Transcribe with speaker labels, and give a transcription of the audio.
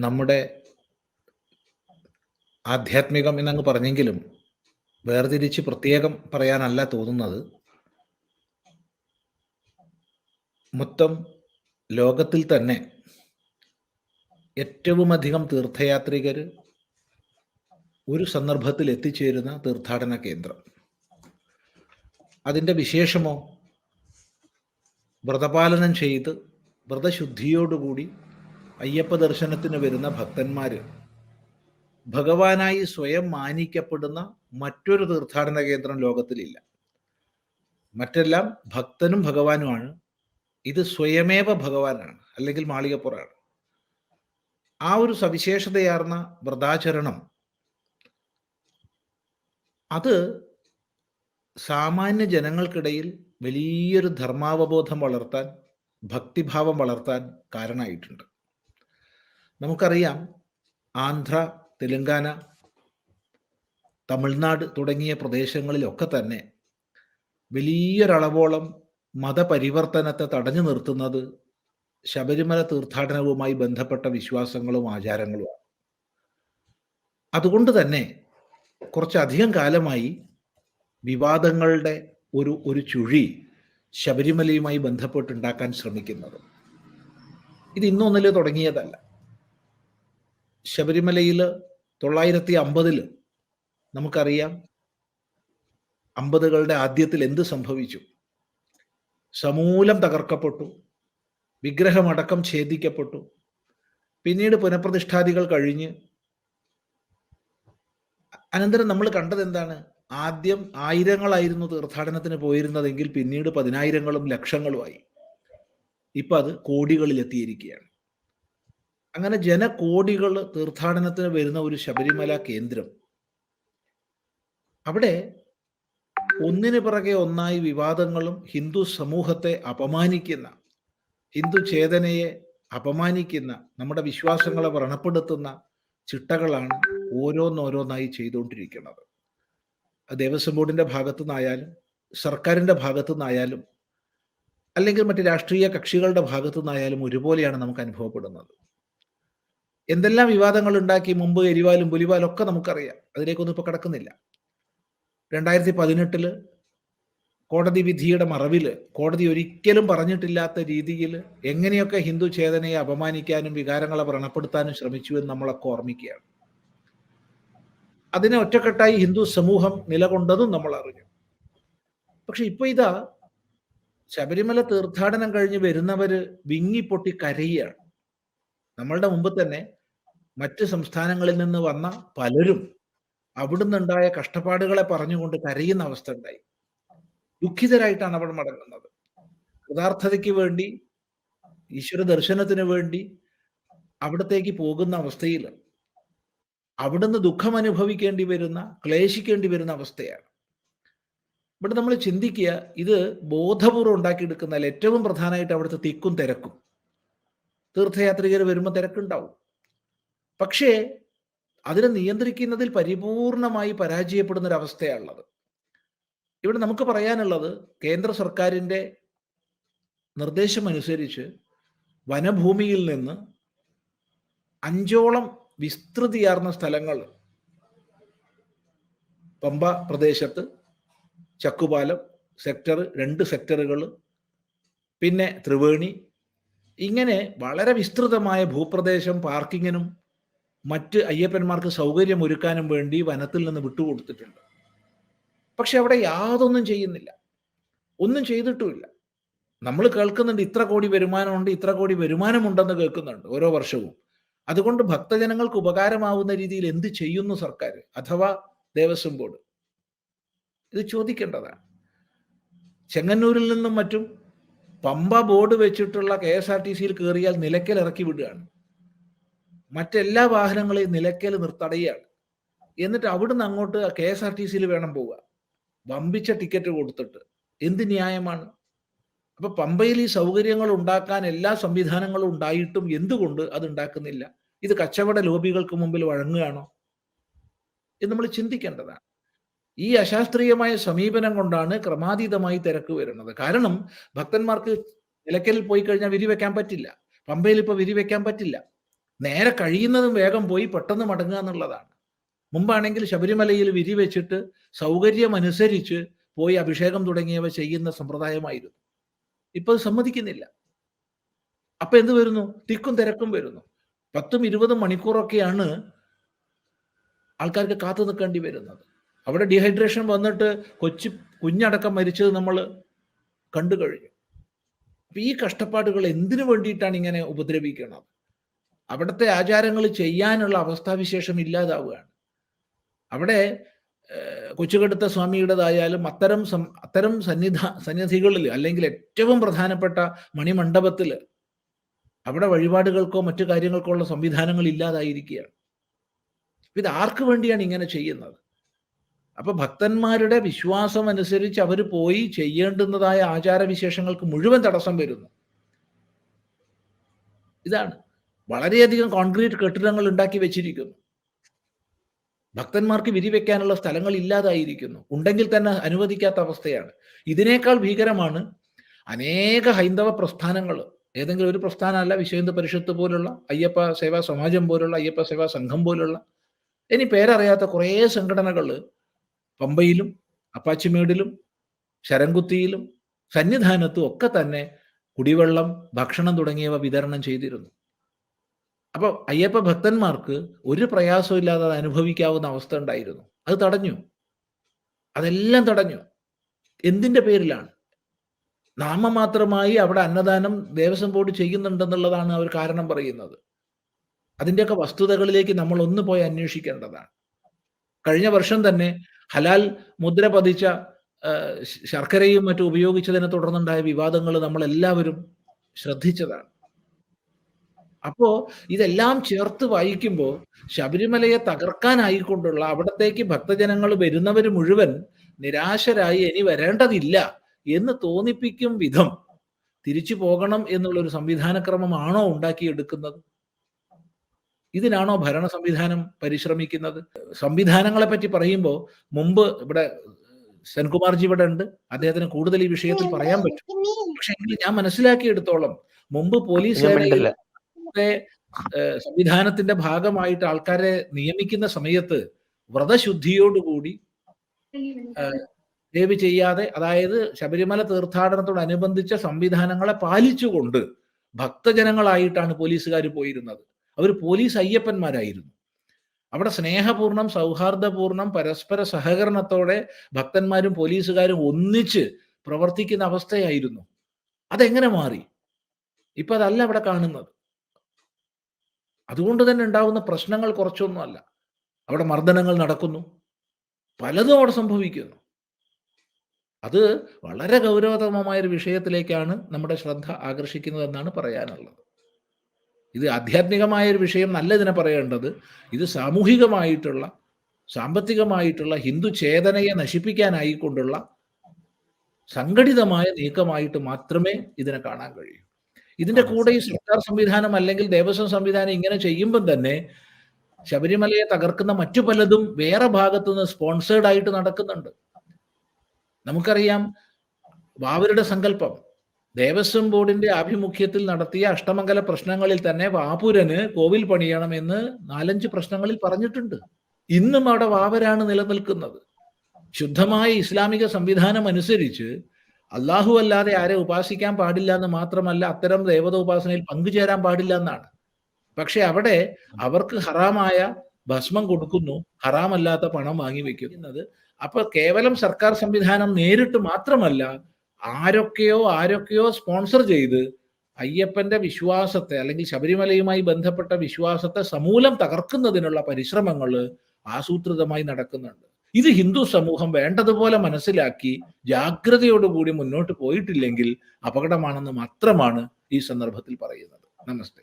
Speaker 1: നമ്മുടെ ആധ്യാത്മികം എന്നങ്ങ് പറഞ്ഞെങ്കിലും വേർതിരിച്ച് പ്രത്യേകം പറയാനല്ല തോന്നുന്നത്. മൊത്തം ലോകത്തിൽ തന്നെ ഏറ്റവും അധികം തീർത്ഥയാത്രികർ ഒരു സന്ദർഭത്തിൽ എത്തിച്ചേരുന്ന തീർത്ഥാടന കേന്ദ്രം. അതിന്റെ വിശേഷമോ വ്രതപാലനം ചെയ്ത് വ്രതശുദ്ധിയോടുകൂടി അയ്യപ്പ ദർശനത്തിന് വരുന്ന ഭക്തന്മാര് ഭഗവാനായി സ്വയം മാനിക്കപ്പെടുന്ന മറ്റൊരു തീർത്ഥാടന കേന്ദ്രം ലോകത്തിലില്ല. മറ്റെല്ലാം ഭക്തനും ഭഗവാനുമാണ്. ഇത് സ്വയമേവ ഭഗവാനാണ്. അല്ലെങ്കിൽ മാളികപ്പുറമാണ്. ആ ഒരു സവിശേഷതയാർന്ന വ്രതാചരണം അത് സാമാന്യ ജനങ്ങൾക്കിടയിൽ വലിയൊരു ധർമാവബോധം വളർത്താൻ, ഭക്തിഭാവം വളർത്താൻ കാരണമായിട്ടുണ്ട്. നമുക്കറിയാം ആന്ധ്ര, തെലുങ്കാന, തമിഴ്നാട് തുടങ്ങിയ പ്രദേശങ്ങളിലൊക്കെ തന്നെ വലിയൊരളവോളം മതപരിവർത്തനത്തെ തടഞ്ഞു നിർത്തുന്നത് ശബരിമല തീർത്ഥാടനവുമായി ബന്ധപ്പെട്ട വിശ്വാസങ്ങളും ആചാരങ്ങളുമാണ്. അതുകൊണ്ട് തന്നെ കുറച്ചധികം കാലമായി വിവാദങ്ങളുടെ ഒരു ഒരു ചുഴി ശബരിമലയുമായി ബന്ധപ്പെട്ടുണ്ടാക്കാൻ ശ്രമിക്കുന്നത്. ഇത് ഇന്നൊന്നിൽ തുടങ്ങിയതല്ല. ശബരിമലയിൽ 950ൽ നമുക്കറിയാം അമ്പതുകളുടെ ആദ്യത്തിൽ എന്ത് സംഭവിച്ചു? സമൂലം തകർക്കപ്പെട്ടു. വിഗ്രഹമടക്കം ഛേദിക്കപ്പെട്ടു. പിന്നീട് പുനഃപ്രതിഷ്ഠാദികൾ കഴിഞ്ഞ് അനന്തരം നമ്മൾ കണ്ടത് എന്താണ് ആദ്യം ആയിരങ്ങളായിരുന്നു തീർത്ഥാടനത്തിന് പോയിരുന്നതെങ്കിൽ പിന്നീട് പതിനായിരങ്ങളും ലക്ഷങ്ങളുമായി. ഇപ്പൊ അത് കോടികളിലെത്തിയിരിക്കുകയാണ്. അങ്ങനെ ജനകോടികൾ തീർത്ഥാടനത്തിന് വരുന്ന ഒരു ശബരിമല കേന്ദ്രം അവിടെ ഒന്നിന് പിറകെ ഒന്നായി വിവാദങ്ങളും ഹിന്ദു സമൂഹത്തെ അപമാനിക്കുന്ന, ഹിന്ദു ചേതനയെ അപമാനിക്കുന്ന, നമ്മുടെ വിശ്വാസങ്ങളെ വ്രണപ്പെടുത്തുന്ന ചിട്ടകളാണ് ഓരോന്നോരോന്നായി ചെയ്തുകൊണ്ടിരിക്കുന്നത്. ദേവസ്വം ബോർഡിന്റെ ഭാഗത്തു നിന്നായാലും, സർക്കാരിന്റെ ഭാഗത്തു നിന്നായാലും, അല്ലെങ്കിൽ മറ്റ് രാഷ്ട്രീയ കക്ഷികളുടെ ഭാഗത്തു നിന്നായാലും ഒരുപോലെയാണ് നമുക്ക് അനുഭവപ്പെടുന്നത്. എന്തെല്ലാം വിവാദങ്ങൾ ഉണ്ടാക്കി മുമ്പ് എരിവാലും പുലിവാലും ഒക്കെ നമുക്കറിയാം. അതിലേക്കൊന്നും ഇപ്പൊ കടക്കുന്നില്ല. 2018ൽ കോടതി വിധിയുടെ മറവിൽ കോടതി ഒരിക്കലും പറഞ്ഞിട്ടില്ലാത്ത രീതിയിൽ എങ്ങനെയൊക്കെ ഹിന്ദു ചേതനയെ അപമാനിക്കാനും വികാരങ്ങളെ വ്രണപ്പെടുത്താനും ശ്രമിച്ചു എന്ന് നമ്മളൊക്കെ ഓർമ്മിക്കുകയാണ്. അതിനെ ഒറ്റക്കെട്ടായി ഹിന്ദു സമൂഹം നിലകൊണ്ടതും നമ്മൾ അറിഞ്ഞു. പക്ഷെ ഇപ്പൊ ഇതാ ശബരിമല തീർത്ഥാടനം കഴിഞ്ഞ് വരുന്നവര് വിങ്ങിപ്പൊട്ടി കരയുകയാണ്. നമ്മളുടെ മുമ്പ് തന്നെ മറ്റ് സംസ്ഥാനങ്ങളിൽ നിന്ന് വന്ന പലരും അവിടുന്നുണ്ടായ കഷ്ടപ്പാടുകളെ പറഞ്ഞുകൊണ്ട് കരയുന്ന അവസ്ഥ ഉണ്ടായി. ദുഃഖിതരായിട്ടാണ് അവർ മടങ്ങുന്നത്. കൃതാർത്ഥതയ്ക്ക് വേണ്ടി, ഈശ്വര ദർശനത്തിന് വേണ്ടി അവിടത്തേക്ക് പോകുന്ന അവസ്ഥയിൽ അവിടുന്ന് ദുഃഖം അനുഭവിക്കേണ്ടി വരുന്ന, ക്ലേശിക്കേണ്ടി വരുന്ന അവസ്ഥയാണ്. ഇവിടെ നമ്മൾ ചിന്തിക്കുക ഇത് ബോധപൂർവം ഉണ്ടാക്കിയെടുക്കുന്നതിൽ ഏറ്റവും പ്രധാനമായിട്ട് അവിടുത്തെ തിക്കും തിരക്കും. തീർത്ഥയാത്രികർ വരുമ്പോൾ തിരക്കുണ്ടാവും. പക്ഷേ അതിനെ നിയന്ത്രിക്കുന്നതിൽ പരിപൂർണമായി പരാജയപ്പെടുന്ന ഒരു അവസ്ഥയാണുള്ളത്. ഇവിടെ നമുക്ക് പറയാനുള്ളത് കേന്ദ്ര സർക്കാരിന്റെ നിർദ്ദേശമനുസരിച്ച് വനഭൂമിയിൽ നിന്ന് അഞ്ചോളം വിസ്തൃതിയാർന്ന സ്ഥലങ്ങൾ പമ്പ പ്രദേശത്ത് ചക്കുപാലം സെക്ടർ രണ്ട് സെക്ടറുകൾ പിന്നെ ത്രിവേണി ഇങ്ങനെ വളരെ വിസ്തൃതമായ ഭൂപ്രദേശം പാർക്കിങ്ങിനും മറ്റ് അയ്യപ്പന്മാർക്ക് സൗകര്യമൊരുക്കാനും വേണ്ടി വനത്തിൽ നിന്ന് വിട്ടുകൊടുത്തിട്ടുണ്ട്. പക്ഷെ അവിടെ യാതൊന്നും ചെയ്യുന്നില്ല. ഒന്നും ചെയ്തിട്ടുമില്ല. നമ്മൾ കേൾക്കുന്നുണ്ട് ഇത്ര കോടി വരുമാനമുണ്ട്, ഇത്ര കോടി വരുമാനമുണ്ടെന്ന് കേൾക്കുന്നുണ്ട് ഓരോ വർഷവും. അതുകൊണ്ട് ഭക്തജനങ്ങൾക്ക് ഉപകാരമാവുന്ന രീതിയിൽ എന്ത് ചെയ്യുന്നു സർക്കാർ അഥവാ ദേവസ്വം ബോർഡ്? ഇത് ചോദിക്കേണ്ടതാണ്. ചെങ്ങന്നൂരിൽ നിന്നും മറ്റും പമ്പ ബോർഡ് വെച്ചിട്ടുള്ള കെ എസ് ആർ ടി സിയിൽ കയറിയാൽ നിലയ്ക്കൽ ഇറക്കി വിടുകയാണ്. മറ്റെല്ലാ വാഹനങ്ങളെയും നിലയ്ക്കൽ നിർത്തടയുകയാണ്. എന്നിട്ട് അവിടുന്ന് അങ്ങോട്ട് കെ എസ് ആർ ടി സിയിൽ വേണം പോവുക. വമ്പിച്ച ടിക്കറ്റ് കൊടുത്തിട്ട്. എന്ത് ന്യായമാണ്? അപ്പൊ പമ്പയിൽ ഈ സൗകര്യങ്ങൾ ഉണ്ടാക്കാൻ എല്ലാ സംവിധാനങ്ങളും ഉണ്ടായിട്ടും എന്തുകൊണ്ട് അത് ഉണ്ടാക്കുന്നില്ല? ഇത് കച്ചവട ലോബികൾക്ക് മുമ്പിൽ വഴങ്ങുകയാണോ? എന്ന് നമ്മൾ ചിന്തിക്കേണ്ടതാണ്. ഈ അശാസ്ത്രീയമായ സമീപനം കൊണ്ടാണ് ക്രമാതീതമായി തിരക്ക് വരുന്നത്. കാരണം ഭക്തന്മാർക്ക് നിലയ്ക്കലിൽ പോയി കഴിഞ്ഞാൽ വിരിവെക്കാൻ പറ്റില്ല. പമ്പയിൽ ഇപ്പൊ വിരിവെക്കാൻ പറ്റില്ല. നേരെ കഴിയുന്നതും വേഗം പോയി പെട്ടെന്ന് മടങ്ങുക എന്നുള്ളതാണ്. മുമ്പാണെങ്കിൽ ശബരിമലയിൽ വിരി വെച്ചിട്ട് സൗകര്യമനുസരിച്ച് പോയി അഭിഷേകം തുടങ്ങിയവ ചെയ്യുന്ന സമ്പ്രദായമായിരുന്നു. ഇപ്പൊ അത് സമ്മതിക്കുന്നില്ല. അപ്പൊ എന്ത് വരുന്നു? തിക്കും തിരക്കും വരുന്നു. പത്തും ഇരുപതും മണിക്കൂറൊക്കെയാണ് ആൾക്കാർക്ക് കാത്തു നിൽക്കേണ്ടി വരുന്നത്. അവിടെ ഡീഹൈഡ്രേഷൻ വന്നിട്ട് കൊച്ചു കുഞ്ഞടക്കം മരിച്ചത് നമ്മൾ കണ്ടു കഴിഞ്ഞു. അപ്പൊ ഈ കഷ്ടപ്പാടുകൾ എന്തിനു വേണ്ടിയിട്ടാണ് ഇങ്ങനെ ഉപദ്രവിക്കുന്നത് അവിടുത്തെ ആചാരങ്ങൾ ചെയ്യാനുള്ള അവസ്ഥാവിശേഷം ഇല്ലാതാവുകയാണ്. അവിടെ കൊച്ചുകെടുത്ത സ്വാമിയുടേതായാലും അത്തരം അത്തരം സന്നിധ സന്നിധികളിൽ അല്ലെങ്കിൽ ഏറ്റവും പ്രധാനപ്പെട്ട മണിമണ്ഡപത്തിൽ അവിടെ വഴിപാടുകൾക്കോ മറ്റു കാര്യങ്ങൾക്കോ ഉള്ള സംവിധാനങ്ങൾ ഇല്ലാതായിരിക്കുകയാണ്. ഇത് ആർക്ക് വേണ്ടിയാണ് ഇങ്ങനെ ചെയ്യുന്നത്? അപ്പൊ ഭക്തന്മാരുടെ വിശ്വാസം അനുസരിച്ച് അവർ പോയി ചെയ്യേണ്ടുന്നതായ ആചാരവിശേഷങ്ങൾക്ക് മുഴുവൻ തടസ്സം വരുന്നു. ഇതാണ്. വളരെയധികം കോൺക്രീറ്റ് കെട്ടിടങ്ങൾ ഉണ്ടാക്കി വെച്ചിരിക്കുന്നു. ഭക്തന്മാർക്ക് വിരിവെക്കാനുള്ള സ്ഥലങ്ങൾ ഇല്ലാതായിരിക്കുന്നു. ഉണ്ടെങ്കിൽ തന്നെ അനുവദിക്കാത്ത അവസ്ഥയാണ്. ഇതിനേക്കാൾ ഭീകരമാണ് അനേക ഹൈന്ദവ പ്രസ്ഥാനങ്ങൾ. ഏതെങ്കിലും ഒരു പ്രസ്ഥാനമല്ല വിശ്വഹിന്ദു പരിഷത്ത് പോലുള്ള അയ്യപ്പ സേവാ സമാജം പോലുള്ള അയ്യപ്പ സേവാ സംഘം പോലുള്ള. ഇനി പേരറിയാത്ത കുറേ സംഘടനകൾ പമ്പയിലും അപ്പാച്ചിമേടിലും ശരംകുത്തിയിലും സന്നിധാനത്തും ഒക്കെ തന്നെ കുടിവെള്ളം ഭക്ഷണം തുടങ്ങിയവ വിതരണം ചെയ്തിരുന്നു. അപ്പോൾ അയ്യപ്പ ഭക്തന്മാർക്ക് ഒരു പ്രയാസവും ഇല്ലാതെ അത് അനുഭവിക്കാവുന്ന അവസ്ഥ ഉണ്ടായിരുന്നു. അത് തടഞ്ഞു. അതെല്ലാം തടഞ്ഞു. എന്തിന്റെ പേരിലാണ്? നാമമാത്രമായി അവിടെ അന്നദാനം ദേവസ്വം ബോർഡ് ചെയ്യുന്നുണ്ടെന്നുള്ളതാണ് അവർ കാരണം പറയുന്നത്. അതിന്റെയൊക്കെ വസ്തുതകളിലേക്ക് നമ്മൾ ഒന്ന് പോയി അന്വേഷിക്കേണ്ടതാണ്. കഴിഞ്ഞ വർഷം തന്നെ ഹലാൽ മുദ്ര പതിച്ച ശർക്കരയും മറ്റും ഉപയോഗിച്ചതിനെ തുടർന്നുണ്ടായ വിവാദങ്ങൾ നമ്മൾ എല്ലാവരും ശ്രദ്ധിച്ചതാണ്. അപ്പോ ഇതെല്ലാം ചേർത്ത് വായിക്കുമ്പോൾ ശബരിമലയെ തകർക്കാനായിക്കൊണ്ടുള്ള അവിടത്തേക്ക് ഭക്തജനങ്ങൾ വരുന്നവർ മുഴുവൻ നിരാശരായി ഇനി വരേണ്ടതില്ല എന്ന് തോന്നിപ്പിക്കും വിധം തിരിച്ചു പോകണം എന്നുള്ള ഒരു സംവിധാനക്രമമാണോ ഉണ്ടാക്കിയെടുക്കുന്നത്? ഇതിനാണോ ഭരണ സംവിധാനം പരിശ്രമിക്കുന്നത്? സംവിധാനങ്ങളെ പറ്റി പറയുമ്പോൾ മുമ്പ് ഇവിടെ സെൻകുമാർജി ഇവിടെ ഉണ്ട്. അദ്ദേഹത്തിന് കൂടുതൽ ഈ വിഷയത്തിൽ പറയാൻ പറ്റും. പക്ഷെ ഞാൻ മനസ്സിലാക്കിയെടുത്തോളം മുമ്പ് പോലീസ് സംവിധാനത്തിന്റെ ഭാഗമായിട്ട് ആൾക്കാരെ നിയമിക്കുന്ന സമയത്ത് വ്രതശുദ്ധിയോടുകൂടി ദേവി ചെയ്യാതെ അതായത് ശബരിമല തീർത്ഥാടനത്തോടനുബന്ധിച്ച സംവിധാനങ്ങളെ പാലിച്ചുകൊണ്ട് ഭക്തജനങ്ങളായിട്ടാണ് പോലീസുകാർ പോയിരുന്നത്. അവർ പോലീസ് അയ്യപ്പന്മാരായിരുന്നു. അവിടെ സ്നേഹപൂർണം സൗഹാർദ്ദപൂർണം പരസ്പര സഹകരണത്തോടെ ഭക്തന്മാരും പോലീസുകാരും ഒന്നിച്ച് പ്രവർത്തിക്കുന്ന അവസ്ഥയായിരുന്നു. അതെങ്ങനെ മാറി? ഇപ്പൊ അതല്ല അവിടെ കാണുന്നത്. അതുകൊണ്ട് തന്നെ ഉണ്ടാകുന്ന പ്രശ്നങ്ങൾ കുറച്ചൊന്നുമല്ല. അവിടെ മർദ്ദനങ്ങൾ നടക്കുന്നു. പലതും അവിടെ സംഭവിക്കുന്നു. അത് വളരെ ഗൗരവതമമായ ഒരു വിഷയത്തിലേക്കാണ് നമ്മുടെ ശ്രദ്ധ ആകർഷിക്കുന്നതെന്നാണ് പറയാനുള്ളത്. ഇത് ആധ്യാത്മികമായ ഒരു വിഷയം നല്ല ഇതിനെ പറയേണ്ടത്. ഇത് സാമൂഹികമായിട്ടുള്ള സാമ്പത്തികമായിട്ടുള്ള ഹിന്ദു ചേതനയെ നശിപ്പിക്കാനായിക്കൊണ്ടുള്ള സംഘടിതമായ നീക്കമായിട്ട് മാത്രമേ ഇതിനെ കാണാൻ കഴിയൂ. ഇതിന്റെ കൂടെ ഈ സർക്കാർ സംവിധാനം അല്ലെങ്കിൽ ദേവസ്വം സംവിധാനം ഇങ്ങനെ ചെയ്യുമ്പം തന്നെ ശബരിമലയെ തകർക്കുന്ന മറ്റു പലതും വേറെ ഭാഗത്തുനിന്ന് സ്പോൺസേഡ് ആയിട്ട് നടക്കുന്നുണ്ട്. നമുക്കറിയാം വാവരുടെ സങ്കല്പം. ദേവസ്വം ബോർഡിന്റെ ആഭിമുഖ്യത്തിൽ നടത്തിയ അഷ്ടമംഗല പ്രശ്നങ്ങളിൽ തന്നെ വാപുരന് കോവിൽ പണിയണമെന്ന് നാലഞ്ച് പ്രശ്നങ്ങളിൽ പറഞ്ഞിട്ടുണ്ട്. ഇന്നും അവിടെ വാവരാണ് നിലനിൽക്കുന്നത്. ശുദ്ധമായ ഇസ്ലാമിക സംവിധാനം അനുസരിച്ച് അള്ളാഹു അല്ലാതെ ആരെ ഉപാസിക്കാൻ പാടില്ല എന്ന് മാത്രമല്ല അത്തരം ദേവത ഉപാസനയിൽ പങ്കുചേരാൻ പാടില്ല എന്നാണ്. പക്ഷെ അവിടെ അവർക്ക് ഹറാമായ ഭസ്മം കൊടുക്കുന്നു ഹറാമല്ലാത്ത പണം വാങ്ങി വെക്കുന്നത്. അപ്പൊ കേവലം സർക്കാർ സംവിധാനം നേരിട്ട് മാത്രമല്ല ആരൊക്കെയോ ആരൊക്കെയോ സ്പോൺസർ ചെയ്ത് അയ്യപ്പന്റെ വിശ്വാസത്തെ അല്ലെങ്കിൽ ശബരിമലയുമായി ബന്ധപ്പെട്ട വിശ്വാസത്തെ സമൂലം തകർക്കുന്നതിനുള്ള പരിശ്രമങ്ങൾ ആസൂത്രിതമായി നടക്കുന്നുണ്ട്. ഇത് ഹിന്ദു സമൂഹം വേണ്ടതുപോലെ മനസ്സിലാക്കി ജാഗ്രതയോടുകൂടി മുന്നോട്ട് പോയിട്ടില്ലെങ്കിൽ അപകടമാണെന്ന് മാത്രമാണ് ഈ സന്ദർഭത്തിൽ പറയുന്നത്. നമസ്തേ.